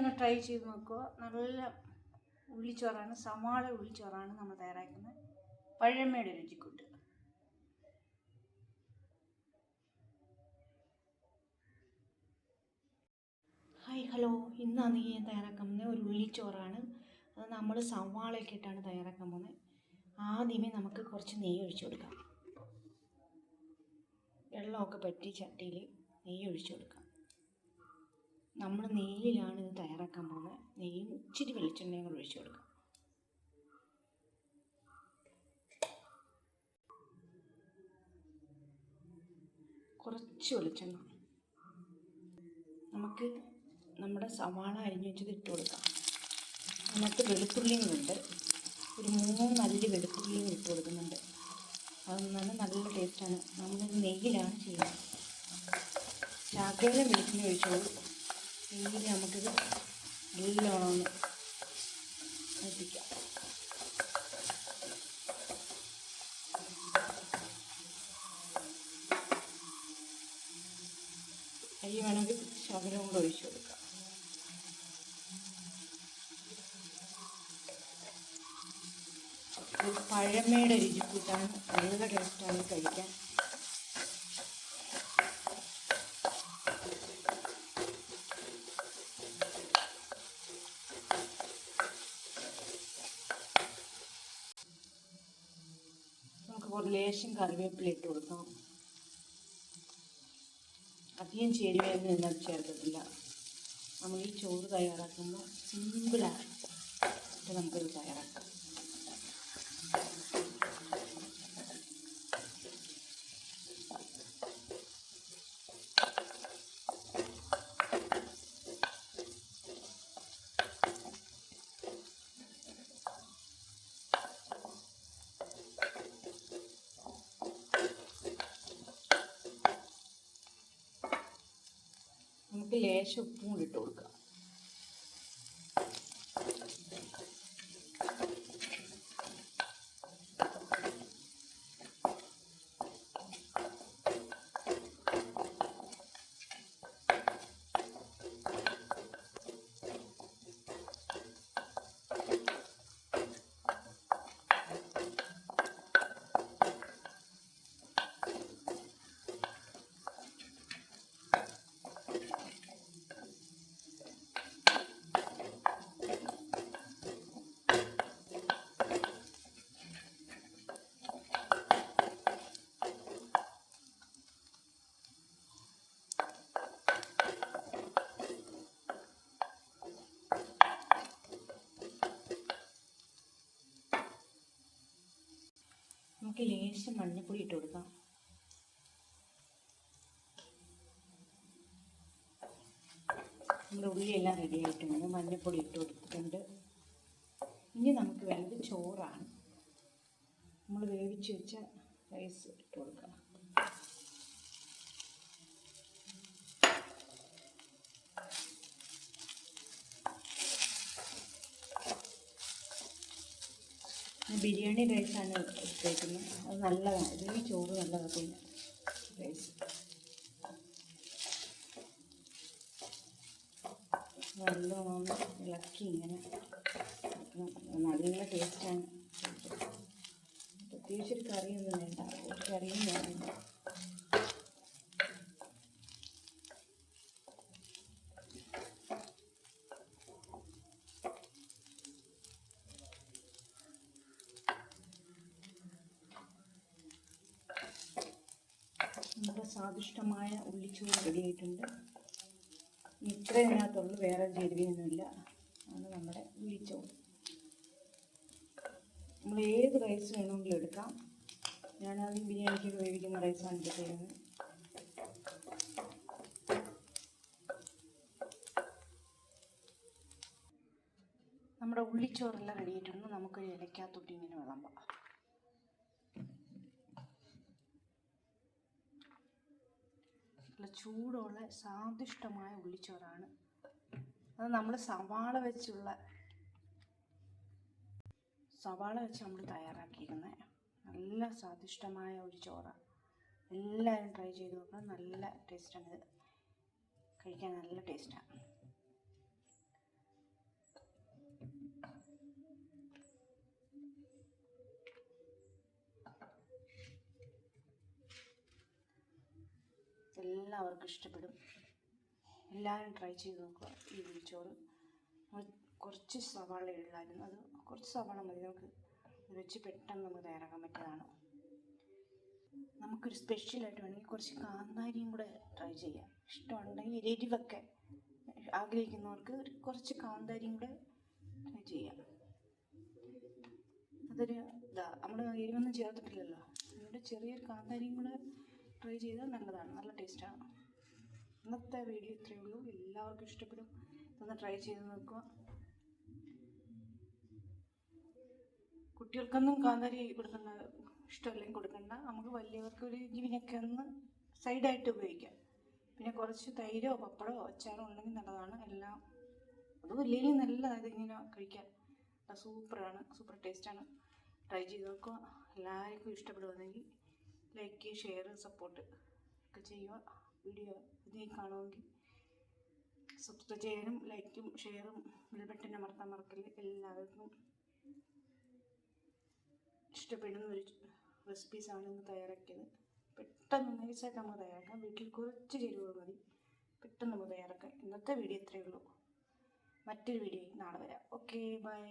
ഒന്ന് ട്രൈ ചെയ്ത് നോക്കുക. നല്ല ഉള്ളിച്ചോറാണ് സവാള ഉള്ളിച്ചോറാണ് നമ്മൾ തയ്യാറാക്കുന്നത്. പഴമയുടെ രുചിക്കൂട്ട്. Hi hello. ഇന്നാണ് ഞാൻ തയ്യാറാക്കാൻ പോകുന്നത് ഒരു ഉള്ളിച്ചോറാണ്. അത് നമ്മൾ സവാളയൊക്കെ ഇട്ടാണ് തയ്യാറാക്കാൻ പോകുന്നത്. ആദ്യമേ നമുക്ക് കുറച്ച് നെയ്യ് ഒഴിച്ചു കൊടുക്കാം. വെള്ളമൊക്കെ പറ്റി ചട്ടിയിൽ നെയ്യ് ഒഴിച്ചു കൊടുക്കാം. നമ്മൾ നെയ്യിലാണ് ഇത് തയ്യാറാക്കാൻ പോകുന്നത്. നെയ്യും ഇച്ചിരി വെളിച്ചെണ്ണയും കൂടെ ഒഴിച്ചു കൊടുക്കാം. കുറച്ച് വെളിച്ചെണ്ണ. നമുക്ക് നമ്മുടെ സവാള അരിഞ്ഞു വെച്ചത് ഇട്ട് കൊടുക്കാം. അതിനകത്ത് വെളുത്തുള്ളിയും ഉണ്ട്. ഒരു മൂന്ന് അല്ലി വെളുത്തുള്ളിയും ഇട്ട് കൊടുക്കുന്നുണ്ട്. അത് നല്ല നല്ല ടേസ്റ്റാണ് നമ്മൾ നെയ്യിലാണ് ചെയ്യുന്നത്. ശകലം വെളിച്ചെണ്ണ ഒഴിച്ചോളൂ. നെയ്യിൽ നമുക്കിത് നല്ലോണം അരി വേണമെങ്കിൽ ശകലം കൂടെ ഒഴിച്ചു കൊടുക്കാം. പഴമയുടെ രുചിക്കൂട്ടാണ് നല്ല ടേസ്റ്റാണ് കഴിക്കാൻ. ലേശം കറിവേപ്പില ഇട്ട് കൊടുക്കാം അധികം ചേരുവയൊന്നും ഇതിനകത്ത് ചേർക്കത്തില്ല നമ്മൾ ഈ ചോറ് തയ്യാറാക്കുമ്പോൾ സിമ്പിളാണ് ഇത് നമുക്കിത് തയ്യാറാക്കാം നമുക്ക് ലേശം ഉപ്പും ഇട്ട് കൊടുക്കാം നമുക്ക് ലേശം മഞ്ഞൾപ്പൊടി ഇട്ട് കൊടുക്കാം. നമ്മുടെ ഉള്ളിയെല്ലാം റെഡി ആയിട്ടുണ്ട്. മഞ്ഞൾപ്പൊടി ഇട്ട് കൊടുത്തിട്ടുണ്ട്. ഇനി നമുക്ക് വേണ്ടത് ചോറാണ്. നമ്മൾ വേവിച്ച് വെച്ച റൈസ് ഇട്ട് കൊടുക്കാം ബിരിയാണി റൈസാണ് എടുത്തേക്കുന്നത് അത് നല്ലതാണ് ഇതിന് ചോറ് നല്ലതാണ് പിന്നെ റൈസ് നല്ലോണം ഇളക്കി ഇങ്ങനെ. നല്ല ടേസ്റ്റാണ് പ്രത്യേകിച്ച് ഒരു കറിയൊന്നും വേണ്ട. ഒരു കറിയും വേണ്ട. നമ്മുടെ സ്വാദിഷ്ടമായ ഉള്ളിച്ചോറ് റെഡിയായിട്ടുണ്ട്. ഇത്രയും ഇതിനകത്തുള്ളൂ വേറെ ചേരുവയൊന്നുമില്ല ആണ് നമ്മുടെ ഉള്ളിച്ചോറ് നമ്മൾ ഏത് റൈസ് വേണമെങ്കിലും എടുക്കാം. ഞാനത് ബിരിയാണിക്ക് വേവിക്കുന്ന റൈസാണ് എടുത്തിരുന്നത് നമ്മുടെ ഉള്ളിച്ചോറെല്ലാം റെഡിയായിട്ടുണ്ട്. നമുക്ക് നമുക്കൊരു ഇലക്കകത്തൊട്ടി ഇങ്ങനെ വിളമ്പാം. നല്ല ചൂടുള്ള സ്വാദിഷ്ടമായ ഉള്ളിച്ചോറാണ്. അത് നമ്മൾ സവാള വെച്ചുള്ള സവാള വെച്ച് നമ്മൾ തയ്യാറാക്കിയിരിക്കുന്നത് നല്ല സ്വാദിഷ്ടമായ ഒരു ചോറാണ് എല്ലാവരും ട്രൈ ചെയ്ത് നോക്കണം. നല്ല ടേസ്റ്റാണ് കഴിക്കാൻ നല്ല ടേസ്റ്റാണ് എല്ലാവർക്കും ഇഷ്ടപ്പെടും. എല്ലാവരും ട്രൈ ചെയ്ത് നോക്കുക. ഈ വിളിച്ചോറ് കുറച്ച് സവാള ഇടലായിരുന്നു. അത് കുറച്ച് സവാള മതി. നമുക്ക് വെച്ച് പെട്ടെന്ന് നമുക്ക് തയ്യാറാക്കാൻ പറ്റിയതാണ്. നമുക്കൊരു സ്പെഷ്യലായിട്ട് വേണമെങ്കിൽ കുറച്ച് കാന്താരിയും കൂടെ ട്രൈ ചെയ്യാം. ഇഷ്ടമുണ്ടെങ്കിൽ എരിവൊക്കെ ആഗ്രഹിക്കുന്നവർക്ക് ഒരു കുറച്ച് കാന്താരിയും കൂടെ ട്രൈ ചെയ്യാം. അതൊരു ഇതാ നമ്മൾ എരിവൊന്നും ചേർത്തിട്ടില്ലല്ലോ. അതുകൊണ്ട് ചെറിയൊരു കാന്താരിയും കൂടെ ട്രൈ ചെയ്താൽ നല്ലതാണ് നല്ല ടേസ്റ്റാണ് ഇന്നത്തെ വീഡിയോ ഇത്രയേ ഉള്ളൂ. എല്ലാവർക്കും ഇഷ്ടപ്പെടും. ഇതൊന്ന് ട്രൈ ചെയ്ത് നോക്കുക. കുട്ടികൾക്കൊന്നും കാന്താരി കൊടുക്കണ്ട ഇഷ്ടമല്ലെങ്കിൽ കൊടുക്കണ്ട. നമുക്ക് വലിയവർക്ക് ഒരു ജീവിനൊക്കെ ഒന്ന് സൈഡായിട്ട് ഉപയോഗിക്കാം. പിന്നെ കുറച്ച് തൈരോ പപ്പടമോ അച്ചാറോ ഉണ്ടെങ്കിൽ നല്ലതാണ്. എല്ലാം അതും വലിയ നല്ലതാണ് ഇതിങ്ങനെ കഴിക്കാൻ സൂപ്പറാണ് സൂപ്പർ ടേസ്റ്റാണ് ട്രൈ ചെയ്ത് നോക്കുക. എല്ലാവർക്കും ഇഷ്ടപ്പെടുവാണെങ്കിൽ ലൈക്ക് ഷെയർ സപ്പോർട്ട് ഒക്കെ ചെയ്യുക. വീഡിയോ ഇതേ കാണുമെങ്കിൽ സബ്സ്ക്രൈബ് ചെയ്യാനും ലൈക്കും ഷെയറും ബെൽ ബട്ടൺ അമർത്താൻ മറക്കല്ലേ. എല്ലാവർക്കും ഇഷ്ടപ്പെടുന്ന ഒരു റെസിപ്പീസാണ് ഇന്ന് തയ്യാറാക്കിയത്. പെട്ടെന്ന് നൈസായിട്ട് നമ്മൾ തയ്യാറാക്കാം. വീട്ടിൽ കുറച്ച് ചേരുവകൾ മതി. പെട്ടെന്ന് നമ്മൾ തയ്യാറാക്കാം. ഇന്നത്തെ വീഡിയോ ഇത്രയേ ഉള്ളൂ. മറ്റൊരു വീഡിയോ നാളെ വരാം. Okay bye